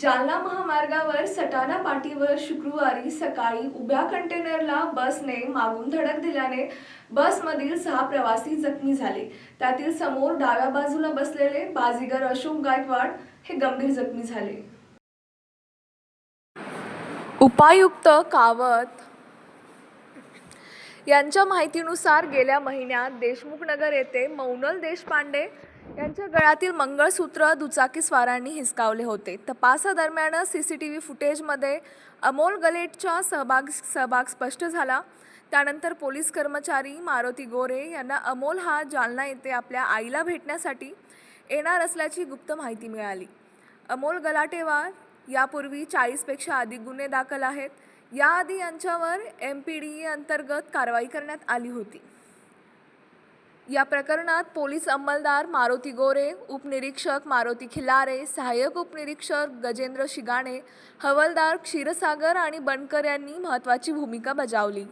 जालना महामार्गावर सटाणा पाटीवर शुक्रवारी सकाळी उभ्या कंटेनरला बसने मागून धडक दिल्याने बसमधील सहा प्रवासी जखमी झाले. त्यातील समोर डाव्या बाजूला बसलेले बाजीगर अशोक गायकवाड हे गंभीर जखमी झाले. उपायुक्त कावत यांच्या माहितीनुसार गेल्या महिन्यात देशमुखनगर येथे मौनल देशपांडे यांच्या गळ्यातील मंगळसूत्र दुचाकीस्वारांनी हिसकावले होते. तपासादरम्यान सी सी टी व्ही फुटेजमध्ये अमोल गलेटचा सहभाग सहभाग स्पष्ट झाला. त्यानंतर पोलीस कर्मचारी मारुती गोरे यांना अमोल हा जालना येथे आपल्या आईला भेटण्यासाठी येणार असल्याची गुप्त माहिती मिळाली. अमोल गलाटेवार यापूर्वी चाळीसपेक्षा अधिक गुन्हे दाखल आहेत. याआधी यांच्यावर एम पी डी ई अंतर्गत कारवाई करण्यात आली होती. या प्रकरणात पोलीस अंमलदार मारुती गोरे उपनिरीक्षक मारुती खिलारे सहाय्यक उपनिरीक्षक गजेंद्र शिगाणे हवलदार क्षीरसागर आणि बनकर यांनी महत्त्वाची भूमिका बजावली.